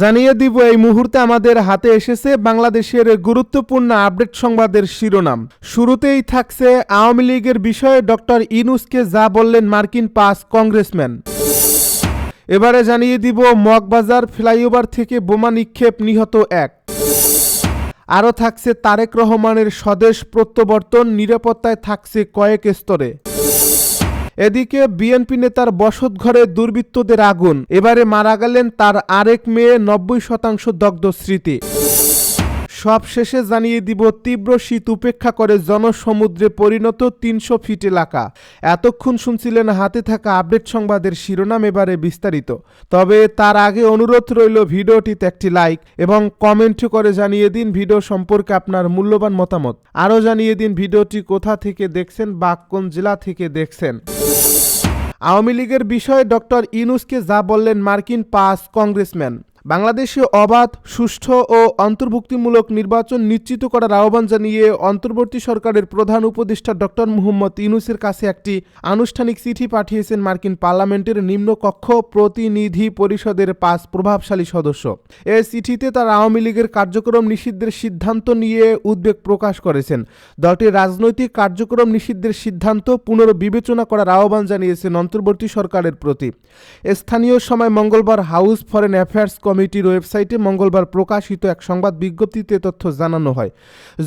জানিয়ে দিব, এই মুহূর্তে আমাদের হাতে এসেছে বাংলাদেশের গুরুত্বপূর্ণ আপডেট সংবাদের শিরোনাম। শুরুতেই থাকছে আওয়ামী লীগের বিষয়ে ডক্টর ইনুসকে যা বললেন মার্কিন পাস কংগ্রেসম্যান। এবারে জানিয়ে দিব, মগবাজার ফ্লাইওভার থেকে বোমা নিক্ষেপ নিহত এক। আরও থাকছে তারেক রহমানের স্বদেশ প্রত্যাবর্তন, নিরাপত্তায় থাকছে কয়েক স্তরে। এদিকে বিএনপি নেতার বসত ঘরে দুর্বৃত্তদের আগুন। এবারে মারা গেলেন তার আরেক মেয়ে নব্বই শতাংশ দগ্ধ স্মৃতি। সব শেষে জানিয়ে দিব, তীব্র শীত উপেক্ষা করে জনসমুদ্রে পরিণত তিনশো ফিট এলাকা। এতক্ষণ শুনছিলেন হাতে থাকা আপডেট সংবাদের শিরোনাম এবারে বিস্তারিত। তবে তার আগে অনুরোধ রইল ভিডিওটিতে একটি লাইক এবং কমেন্ট করে জানিয়ে দিন ভিডিও সম্পর্কে আপনার মূল্যবান মতামত। আরও জানিয়ে দিন ভিডিওটি কোথা থেকে দেখছেন বা কোন জেলা থেকে দেখছেন। আওয়ামী লীগের বিষয়ে ডক্টর ইনুসকে যা বললেন মার্কিন পাস কংগ্রেসম্যান। বাংলাদেশে অবাধ, সুষ্ঠু ও অন্তর্ভুক্তিমূলক নির্বাচন নিশ্চিত করার আহ্বান জানিয়ে অন্তর্বর্তী সরকারের প্রধান উপদেষ্টা ডক্টর মুহম্মদ ইনুসের কাছে একটি আনুষ্ঠানিক চিঠি পাঠিয়েছেন মার্কিন পার্লামেন্টের নিম্নকক্ষ প্রতিনিধি পরিষদের পাঁচ প্রভাবশালী সদস্য। এই চিঠিতে তার আওয়ামী লীগের কার্যক্রম নিষিদ্ধের সিদ্ধান্ত নিয়ে উদ্বেগ প্রকাশ করেছেন। দলটির রাজনৈতিক কার্যক্রম নিষিদ্ধের সিদ্ধান্ত পুনর্বিবেচনা করার আহ্বান জানিয়েছেন অন্তর্বর্তী সরকারের প্রতি। স্থানীয় সময় মঙ্গলবার হাউস ফরেন অ্যাফেয়ার্স কমিটির ওয়েবসাইটে মঙ্গলবার প্রকাশিত এক সংবাদ বিজ্ঞপ্তিতে তথ্য জানানো হয়।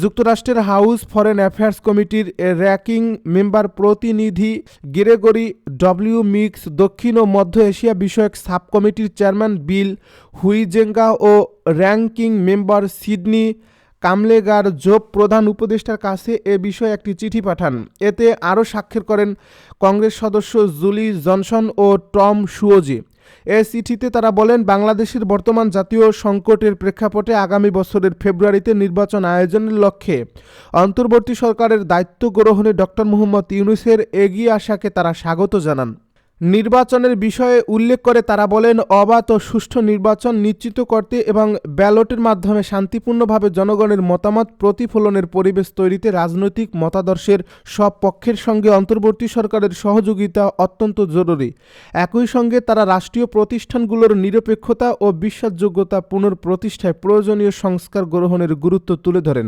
যুক্তরাষ্ট্রের হাউস ফরেন অ্যাফেয়ার্স কমিটির র্যাকিং মেম্বার প্রতিনিধি গেরেগরি ডব্লিউ মিক্স দক্ষিণ ও মধ্য এশিয়া বিষয়ক সাব কমিটির চেয়ারম্যান বিল হুইজেঙ্গা ও র্যাঙ্কিং মেম্বার সিডনি কামলেগার জোব প্রধান উপদেষ্টার কাছে এ বিষয়ে একটি চিঠি পাঠান। এতে আরও স্বাক্ষর করেন কংগ্রেস সদস্য জুলি জনসন ও টম সুওজি এ চিঠিতে তারা বলেন, বাংলাদেশের বর্তমান জাতীয় সংকটের প্রেক্ষাপটে আগামী বছরের ফেব্রুয়ারিতে নির্বাচন আয়োজনের লক্ষ্যে অন্তর্বর্তী সরকারের দায়িত্ব গ্রহণে ডক্টর মোহাম্মদ ইউনুসের এগিয়ে আসাকে তারা স্বাগত জানান। নির্বাচনের বিষয়ে উল্লেখ করে তারা বলেন, অবাধ ও সুষ্ঠু নির্বাচন নিশ্চিত করতে এবং ব্যালটের মাধ্যমে শান্তিপূর্ণভাবে জনগণের মতামত প্রতিফলনের পরিবেশ তৈরিতে রাজনৈতিক মতাদর্শের সব পক্ষের সঙ্গে অন্তর্বর্তী সরকারের সহযোগিতা অত্যন্ত জরুরি। একই সঙ্গে তারা রাষ্ট্রীয় প্রতিষ্ঠানগুলোর নিরপেক্ষতা ও বিশ্বাসযোগ্যতা পুনঃপ্রতিষ্ঠায় প্রয়োজনীয় সংস্কার গ্রহণের গুরুত্ব তুলে ধরেন।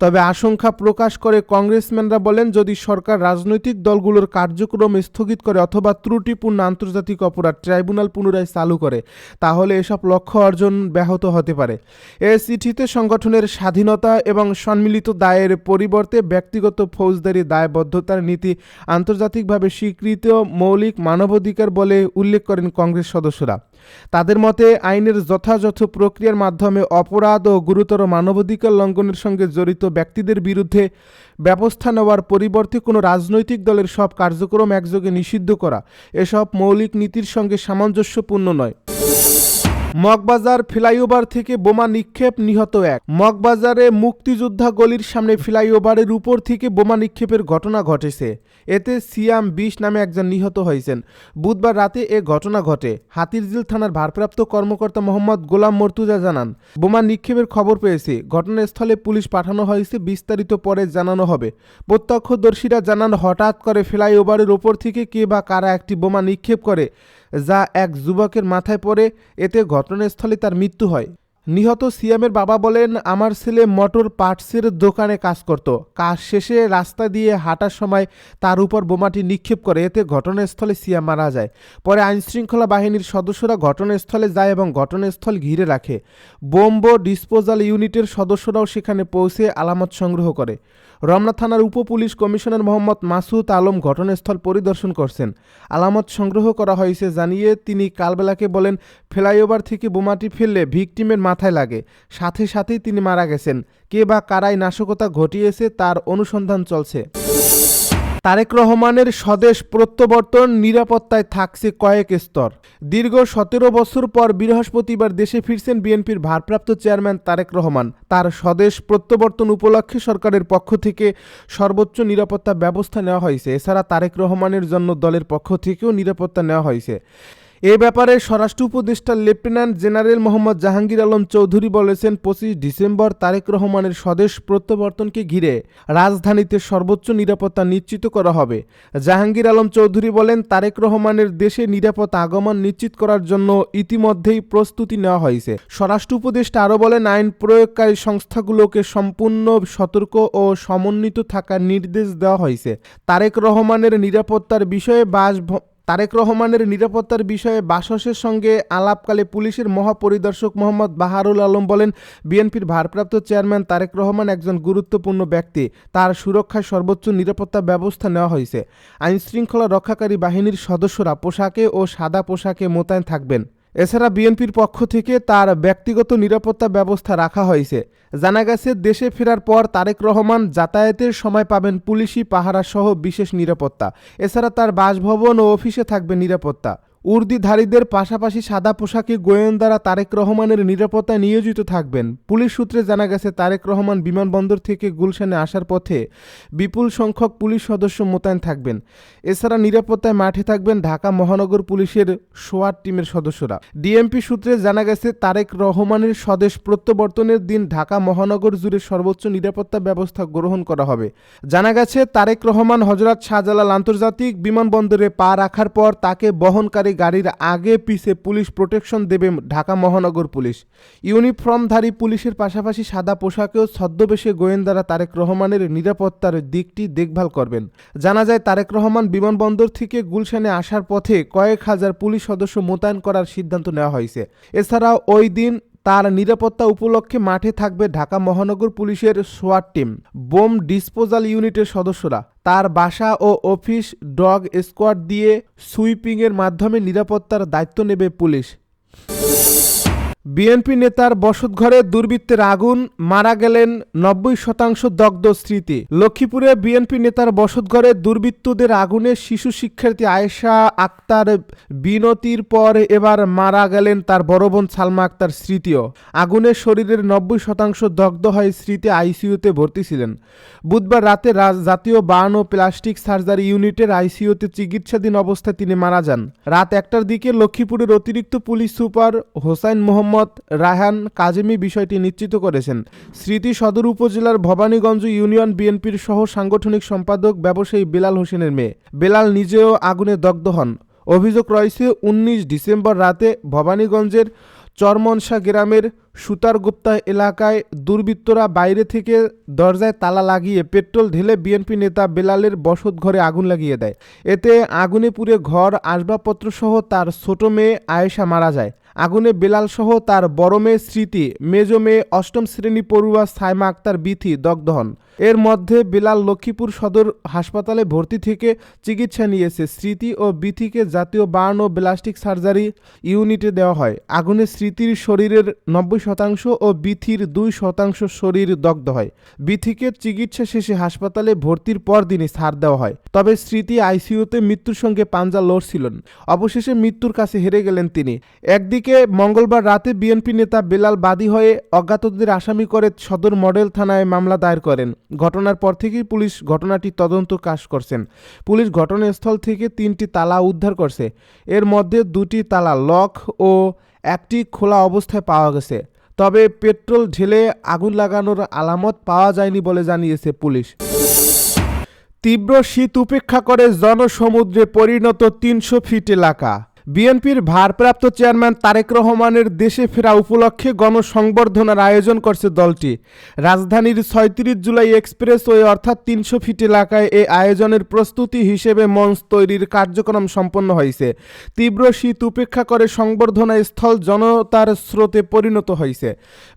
তবে আশঙ্কা প্রকাশ করে কংগ্রেসম্যানরা বলেন, যদি সরকার রাজনৈতিক দলগুলোর কার্যক্রম স্থগিত করে অথবা ত্রুটিপূর্ণ আন্তর্জাতিক অপরাধ ট্রাইব্যুনাল পুনরায় চালু করে, তাহলে এসব লক্ষ্য অর্জন ব্যাহত হতে পারে। এ চিঠিতে সংগঠনের স্বাধীনতা এবং সম্মিলিত দায়ের পরিবর্তে ব্যক্তিগত ফৌজদারি দায়বদ্ধতার নীতি আন্তর্জাতিকভাবে স্বীকৃত মৌলিক মানবাধিকার বলে উল্লেখ করেন কংগ্রেস সদস্যরা। তাদের মতে, আইনের যথাযথ প্রক্রিয়ার মাধ্যমে অপরাধ ও গুরুতর মানবাধিকার লঙ্ঘনের সঙ্গে জড়িত ব্যক্তিদের বিরুদ্ধে ব্যবস্থা নেওয়ার পরিবর্তে কোনো রাজনৈতিক দলের সব কার্যক্রম একযোগে নিষিদ্ধ করা। এসব মৌলিক নীতির সঙ্গে সামঞ্জস্যপূর্ণ নয়। মগবাজার ফ্লাইওভার থেকে বোমা নিক্ষেপ নিহত এক। মগবাজারে মুক্তিযোদ্ধা গলির সামনে ফ্লাইওভারের উপর থেকে বোমা নিক্ষেপের ঘটনা ঘটেছে। এতে সিয়াম বিশ নামে একজন নিহত হয়েছেন। বুধবার রাতে এ ঘটনা ঘটে। হাতিরঝিল থানার ভারপ্রাপ্ত কর্মকর্তা মোহাম্মদ গোলাম মর্তুজা জানান, বোমা নিক্ষেপের খবর পেয়েছে। ঘটনাস্থলে পুলিশ পাঠানো হয়েছে, বিস্তারিত পরে জানানো হবে। প্রত্যক্ষদর্শীরা জানান, হঠাৎ করে ফ্লাইওভারের ওপর থেকে কে বা কারা একটি বোমা নিক্ষেপ করে যা এক যুবকের মাথায় পড়ে, এতে ঘটনাস্থলে তার মৃত্যু হয়। নিহত সিয়ামের বাবা বলেন, আমার ছেলে মোটর পার্টসের দোকানে কাজ করত। কাজ শেষে রাস্তা দিয়ে হাঁটার সময় তার উপর বোমাটি নিক্ষেপ করে, এতে ঘটনাস্থলে সিয়াম মারা যায়। পরে আইনশৃঙ্খলা বাহিনীর সদস্যরা ঘটনাস্থলে যায় এবং ঘটনাস্থল ঘিরে রাখে। বোম্ব ডিসপোজাল ইউনিটের সদস্যরাও সেখানে পৌঁছে আলামত সংগ্রহ করে। রমনা থানার উপ পুলিশ কমিশনার মোহাম্মদ মাসুদ আলম ঘটনাস্থল পরিদর্শন করছেন। আলামত সংগ্রহ করা হয়েছে জানিয়ে তিনি কালবেলাকে বলেন, ফ্লাইওভার থেকে বোমাটি ফেললে ভিকটিমের মাথায় লাগে। সাথে সাথেই তিনি মারা গেছেন। কে বা কারাই নাশকতা ঘটিয়েছে তার অনুসন্ধান চলছে। তারেক রহমানের স্বদেশ প্রত্যাবর্তন নিরাপত্তায় থাকছে কয়েক স্তর। দীর্ঘ সতেরো বছর পর বৃহস্পতিবার দেশে ফিরছেন বিএনপির ভারপ্রাপ্ত চেয়ারম্যান তারেক রহমান। তার স্বদেশ প্রত্যাবর্তন উপলক্ষে সরকারের পক্ষ থেকে সর্বোচ্চ নিরাপত্তা ব্যবস্থা নেওয়া হয়েছে। এছাড়া তারেক রহমানের জন্য দলের পক্ষ থেকেও নিরাপত্তা নেওয়া হয়েছে। এ ব্যাপারে স্বরাষ্ট্র উপদেষ্টা লেফটেন্যান্ট জেনারেল মোহাম্মদ জাহাঙ্গীর আলম চৌধুরী বলেছেন, পঁচিশ ডিসেম্বর তারেক রহমানের স্বদেশ প্রত্যাবর্তনকে ঘিরে রাজধানীতে সর্বোচ্চ নিরাপত্তা নিশ্চিত করা হবে। জাহাঙ্গীর আলম চৌধুরী বলেন, তারেক রহমানের দেশে নিরাপদ আগমন নিশ্চিত করার জন্য ইতিমধ্যেই প্রস্তুতি নেওয়া হয়েছে। স্বরাষ্ট্র উপদেষ্টা আরও বলেন, আইন প্রয়োগকারী সংস্থাগুলোকে সম্পূর্ণ সতর্ক ও সমন্বিত থাকার নির্দেশ দেওয়া হয়েছে। তারেক রহমানের নিরাপত্তার বিষয়ে বাস তারেক রহমানের নিরাপত্তার বিষয়ে বাসসের সঙ্গে আলাপকালে পুলিশের মহাপরিদর্শক মোহাম্মদ বাহারুল আলম বলেন, বিএনপির ভারপ্রাপ্ত চেয়ারম্যান তারেক রহমান একজন গুরুত্বপূর্ণ ব্যক্তি। তার সুরক্ষায় সর্বোচ্চ নিরাপত্তা ব্যবস্থা নেওয়া হয়েছে। আইনশৃঙ্খলা রক্ষাকারী বাহিনীর সদস্যরা পোশাকে ও সাদা পোশাকে মোতায়েন থাকবেন। এছাড়া বিএনপির পক্ষ থেকে তার ব্যক্তিগত নিরাপত্তা ব্যবস্থা রাখা হয়েছে। জানা গেছে, দেশে ফেরার পর তারেক রহমান যাতায়াতের সময় পাবেন পুলিশি পাহারা সহ বিশেষ নিরাপত্তা। এছাড়া তার বাসভবন ও অফিসে থাকবে নিরাপত্তা। উর্দিধারীদের পাশাপাশি সাদা পোশাকে গোয়েন্দারা তারেক রহমানের নিরাপত্তায় নিয়োজিত থাকবেন। পুলিশ সূত্রে জানা গেছে, তারেক রহমান বিমানবন্দর থেকে গুলশানে আসার পথে বিপুল সংখ্যক পুলিশ সদস্য মোতায়েন থাকবেন। এছাড়া নিরাপত্তায় মাঠে থাকবেন ঢাকা মহানগর পুলিশের সোয়ার টিমের সদস্যরা। ডিএমপি সূত্রে জানা গেছে, তারেক রহমানের স্বদেশ প্রত্যাবর্তনের দিন ঢাকা মহানগর জুড়ে সর্বোচ্চ নিরাপত্তা ব্যবস্থা গ্রহণ করা হবে। জানা গেছে, তারেক রহমান হজরত শাহজালাল আন্তর্জাতিক বিমানবন্দরে পা রাখার পর তাকে বহনকারী গাড়ির আগে পিছে পুলিশ প্রোটেকশন দেবে ঢাকা মহানগর পুলিশ। ইউনিফর্মধারী পুলিশের পাশাপাশি সাদা পোশাকেও ছদ্মবেশে গোয়েন্দারা তারেক রহমানের নিরাপত্তার দিকটি দেখভাল করবেন। জানা যায়, তারেক রহমান বিমানবন্দর থেকে গুলশানে আসার পথে কয়েক হাজার পুলিশ সদস্য মোতায়েন করার সিদ্ধান্ত নেওয়া হয়েছে। এছাড়াও ওই দিন তার নিরাপত্তা উপলক্ষে মাঠে থাকবে ঢাকা মহানগর পুলিশের সোয়াট টিম। বোম ডিসপোজাল ইউনিটের সদস্যরা। তার বাসা ও অফিস ডগ স্কোয়াড দিয়ে সুইপিংয়ের মাধ্যমে নিরাপত্তার দায়িত্ব নেবে পুলিশ। বিএনপি নেতার বসতঘরে দুর্বৃত্তের আগুন, মারা গেলেন নব্বই শতাংশ দগ্ধ স্মৃতি। লক্ষ্মীপুরে বিএনপি নেতার বসতঘরে দুর্বৃত্তদের আগুনে শিশু শিক্ষার্থী আয়েশা আক্তার বিনতির পর এবার মারা গেলেন তার বড় বোন সালমা আক্তার স্মৃতিও। আগুনে শরীরের নব্বই শতাংশ দগ্ধ হয় স্মৃতি আইসিইউতে ভর্তি ছিলেন। বুধবার রাতে জাতীয় বার্ন ও প্লাস্টিক সার্জারি ইউনিটের আইসিইউতে চিকিৎসাধীন অবস্থায় তিনি মারা যান। রাত একটার দিকে লক্ষ্মীপুরের অতিরিক্ত পুলিশ সুপার হোসাইন মোহাম্মদ রায়হান কাজেমি বিষয়টি নিশ্চিত করেছেন। স্মৃতি সদর উপজেলার ভবানীগঞ্জ ইউনিয়ন বিএনপির সহ সাংগঠনিক সম্পাদক ব্যবসায়ী বেলাল হোসেনের মেয়ে। বেলাল নিজেও আগুনে দগ্ধ হন। অভিযোগ রয়েছে, উনিশ ডিসেম্বর রাতে ভবানীগঞ্জের চরমনসা গ্রামের সুতারগুপ্তা এলাকায় দুর্বৃত্তরা বাইরে থেকে দরজায় তালা লাগিয়ে পেট্রোল ঢেলে বিএনপি নেতা বেলালের বসত ঘরে আগুন লাগিয়ে দেয়। এতে আগুনে পুড়ে ঘর, আসবাবপত্রসহ তার ছোট মেয়ে আয়েশা মারা যায়। আগুনে বেলাল সহ তার বড় মেয়ে স্মৃতি। মেজ মেয়ে অষ্টম শ্রেণি পড়ুয়া সাইমা আক্তার বিথি দগ্ধ হন। এর মধ্যে বেলাল লক্ষ্মীপুর সদর হাসপাতালে ভর্তি থেকে চিকিৎসা নিয়েছে। স্মৃতি ও বিথিকে জাতীয় বার্ন ও প্লাস্টিক সার্জারি ইউনিটে দেওয়া হয়। আগুনে স্মৃতির শরীরের নব্বই শতাংশ ও বিথির দুই শতাংশ শরীর দগ্ধ হয়। বিথিকে চিকিৎসা শেষে হাসপাতালে ভর্তির পর দিনই ছাড় দেওয়া হয়। তবে স্মৃতি আইসিইউতে মৃত্যুর সঙ্গে পাঞ্জা লড়ছিলেন। অবশেষে মৃত্যুর কাছে হেরে গেলেন তিনি। একদিকে মঙ্গলবার রাতে বিএনপি নেতা বেলাল বাদী হয়ে অজ্ঞাতদের আসামি করে সদর মডেল থানায় মামলা দায়ের করেন। ঘটনার পর থেকেই পুলিশ ঘটনাটি তদন্ত কাজ করছেন। পুলিশ ঘটনাস্থল থেকে তিনটি তালা উদ্ধার করছে। এর মধ্যে দুটি তালা লক ও একটি খোলা অবস্থায় পাওয়া গেছে। তবে পেট্রোল ঢেলে আগুন লাগানোর আলামত পাওয়া যায়নি বলে জানিয়েছে পুলিশ। তীব্র শীত উপেক্ষা করে জনসমুদ্রে পরিণত তিনশো ফিট এলাকা। বিএনপির ভারপ্রাপ্ত চেয়ারম্যান তারেক রহমানের দেশে ফেরা উপলক্ষে গণসংবর্ধনার আয়োজন করছে দলটি। রাজধানীর ছয়ত্রিশ জুলাই এক্সপ্রেসওয়ে অর্থাৎ তিনশো ফিট এলাকায় এই আয়োজনের প্রস্তুতি হিসেবে মঞ্চ তৈরির কার্যক্রম সম্পন্ন হয়েছে। তীব্র শীত উপেক্ষা করে সংবর্ধনা স্থল জনতার স্রোতে পরিণত হয়েছে।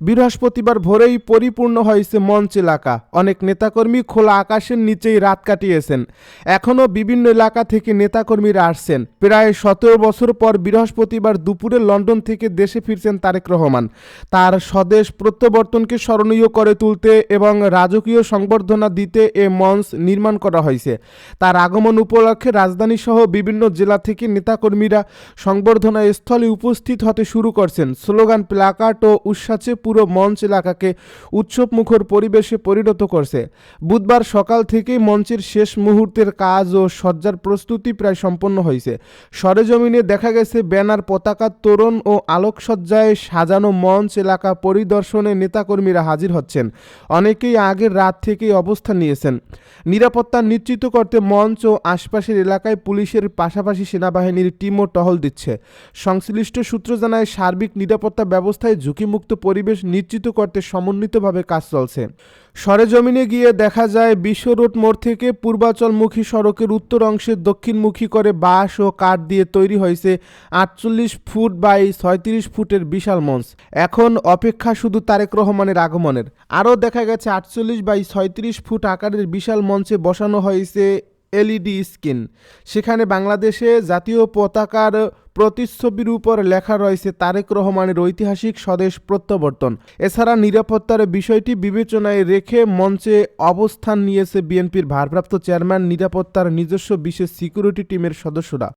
বৃহস্পতিবার ভোরেই পরিপূর্ণ হয়েছে মঞ্চ এলাকা। অনেক নেতাকর্মী খোলা আকাশের নিচেই রাত কাটিয়েছেন। এখনও বিভিন্ন এলাকা থেকে নেতাকর্মীরা আসছেন। প্রায় সতেরো বছর পর বৃহস্পতিবার দুপুরে লন্ডন থেকে দেশে ফিরছেন তারেক রহমান। তার স্বদেশ প্রত্যাবর্তনকে স্মরণীয় করে তুলতে এবং রাজকীয় সংবর্ধনা দিতে এ মঞ্চ নির্মাণ করা হয়েছে। তার আগমন উপলক্ষে রাজধানী সহ বিভিন্ন জেলা থেকে নেতাকর্মীরা সংবর্ধনা স্থলে উপস্থিত হতে শুরু করছেন। স্লোগান প্লাকার্ড ও উচ্ছ্বাসে পুরো মঞ্চ এলাকাকে উৎসবমুখর পরিবেশে পরিণত করছে। বুধবার সকাল থেকেই মঞ্চের শেষ মুহূর্তের কাজ ও সজ্জার প্রস্তুতি প্রায় সম্পন্ন হয়েছে। সরেজমিনে দেখা গেছে, ব্যানার পতাকা তোরণ ও আলোকসজ্জায় সাজানো মঞ্চ এলাকা পরিদর্শনে নেতাকর্মীরা হাজির হচ্ছেন। অনেকেই আগের রাত থেকেই অবস্থান নিয়েছেন। নিরাপত্তা নিশ্চিত করতে মঞ্চ ও আশপাশের এলাকায় পুলিশের পাশাপাশি সেনাবাহিনীর টিমও টহল দিচ্ছে। সংশ্লিষ্ট সূত্র জানায়, সার্বিক নিরাপত্তা ব্যবস্থায় ঝুঁকিমুক্ত পরিবেশ নিশ্চিত করতে সমন্বিতভাবে কাজ চলছে। সরেজমিনে গিয়ে দেখা যায় বিশ্ব রোড মোড় থেকে পূর্বাচলমুখী সড়কের উত্তর অংশে দক্ষিণমুখী করে বাঁশ ও কাঠ দিয়ে তৈরি হয়েছে আটচল্লিশ ফুট বাই ছয়ত্রিশ ফুটের বিশাল মঞ্চ। এখন অপেক্ষা শুধু তারেক রহমানের আগমনের। আরও দেখা গেছে আটচল্লিশ বাই ছয়ত্রিশ ফুট আকারের বিশাল মঞ্চে বসানো হয়েছে এলইডি স্ক্রিন। সেখানে বাংলাদেশে জাতীয় পতাকার প্রতিচ্ছবির উপর লেখা রয়েছে তারেক রহমানের ঐতিহাসিক স্বদেশ প্রত্যাবর্তন। এছাড়া নিরাপত্তার বিষয়টি বিবেচনায় রেখে মঞ্চে অবস্থান নিয়েছে বিএনপির ভারপ্রাপ্ত চেয়ারম্যান, নিরাপত্তার নিজস্ব বিশেষ সিকিউরিটি টিমের সদস্যরা।